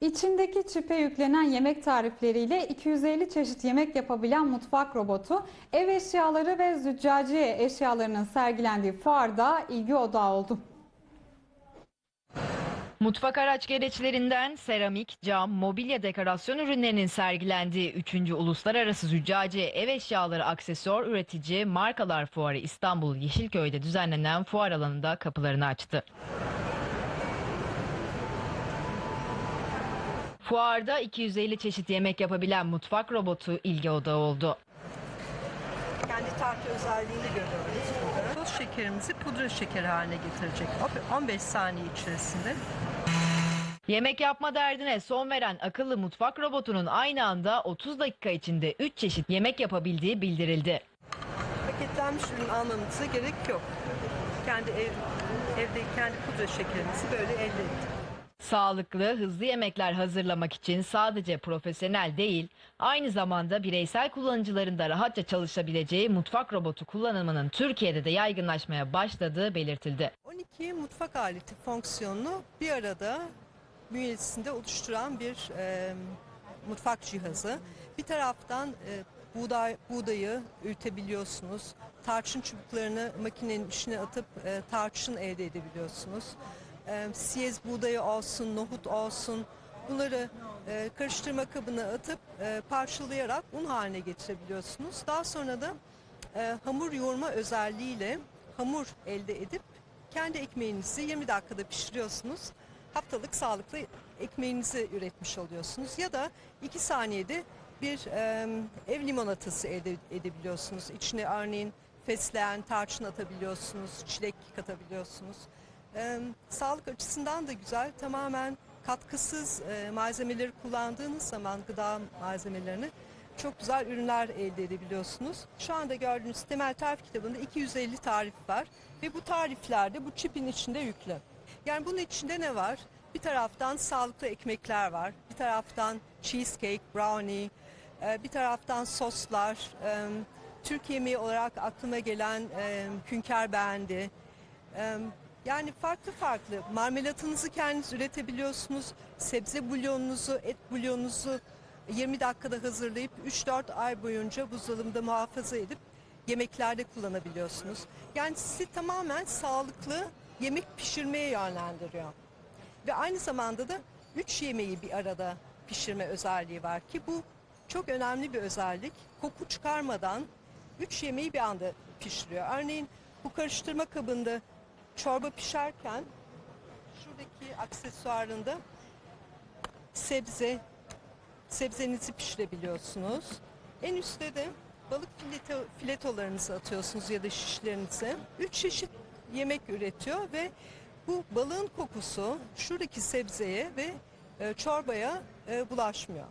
İçindeki çipe yüklenen yemek tarifleriyle 250 çeşit yemek yapabilen mutfak robotu, ev eşyaları ve züccaciye eşyalarının sergilendiği fuarda ilgi odağı oldu. Mutfak araç gereçlerinden seramik, cam, mobilya dekorasyon ürünlerinin sergilendiği 3. Uluslararası Züccaciye Ev Eşyaları Aksesuar Üretici Markalar Fuarı İstanbul Yeşilköy'de düzenlenen fuar alanında kapılarını açtı. Fuarda 250 çeşit yemek yapabilen mutfak robotu ilgi odağı oldu. kendi tartı özelliğini görüyoruz burada. Toz şekerimizi pudra şekeri haline getirecek. 15 saniye içerisinde. Yemek yapma derdine son veren akıllı mutfak robotunun aynı anda 30 dakika içinde 3 çeşit yemek yapabildiği bildirildi. Paketlenmiş ürün almamıza gerek yok. Kendi ev, evde kendi pudra şekerimizi böyle elde ettik. Sağlıklı, hızlı yemekler hazırlamak için sadece profesyonel değil, aynı zamanda bireysel kullanıcıların da rahatça çalışabileceği mutfak robotu kullanımının Türkiye'de de yaygınlaşmaya başladığı belirtildi. 12 mutfak aleti fonksiyonunu bir arada bünyesinde oluşturan bir e, mutfak cihazı. Bir taraftan e, buğday buğdayı üretebiliyorsunuz. Tarçın çubuklarını makinenin içine atıp e, tarçın elde edebiliyorsunuz. E, siyez buğdayı olsun, nohut olsun bunları e, karıştırma kabına atıp e, parçalayarak un haline getirebiliyorsunuz. Daha sonra da e, hamur yoğurma özelliğiyle hamur elde edip kendi ekmeğinizi 20 dakikada pişiriyorsunuz. Haftalık sağlıklı ekmeğinizi üretmiş oluyorsunuz. Ya da 2 saniyede bir e, ev limonatası elde edebiliyorsunuz. İçine örneğin fesleğen, tarçın atabiliyorsunuz, çilek katabiliyorsunuz. E, sağlık açısından da güzel. Tamamen katkısız e, malzemeleri kullandığınız zaman gıda malzemelerini çok güzel ürünler elde edebiliyorsunuz. Şu anda gördüğünüz temel tarif kitabında 250 tarif var ve bu tariflerde bu çipin içinde yüklü. Yani bunun içinde ne var? Bir taraftan sağlıklı ekmekler var, bir taraftan cheesecake, brownie, e, bir taraftan soslar, e, Türk yemeği olarak aklıma gelen e, hünkâr beğendi. Yani farklı farklı marmelatınızı kendiniz üretebiliyorsunuz. Sebze bulyonunuzu, et bulyonunuzu 20 dakikada hazırlayıp 3-4 ay boyunca buzdolabında muhafaza edip yemeklerde kullanabiliyorsunuz. Yani sizi tamamen sağlıklı yemek pişirmeye yönlendiriyor. Ve aynı zamanda da 3 yemeği bir arada pişirme özelliği var ki bu çok önemli bir özellik. Koku çıkarmadan 3 yemeği bir anda pişiriyor. Örneğin bu karıştırma kabında çorba pişerken şuradaki aksesuarında sebze sebzenizi pişirebiliyorsunuz. En üstte de balık fileto, filetolarınızı atıyorsunuz ya da şişlerinizi. Üç çeşit yemek üretiyor ve bu balığın kokusu şuradaki sebzeye ve e, çorbaya e, bulaşmıyor.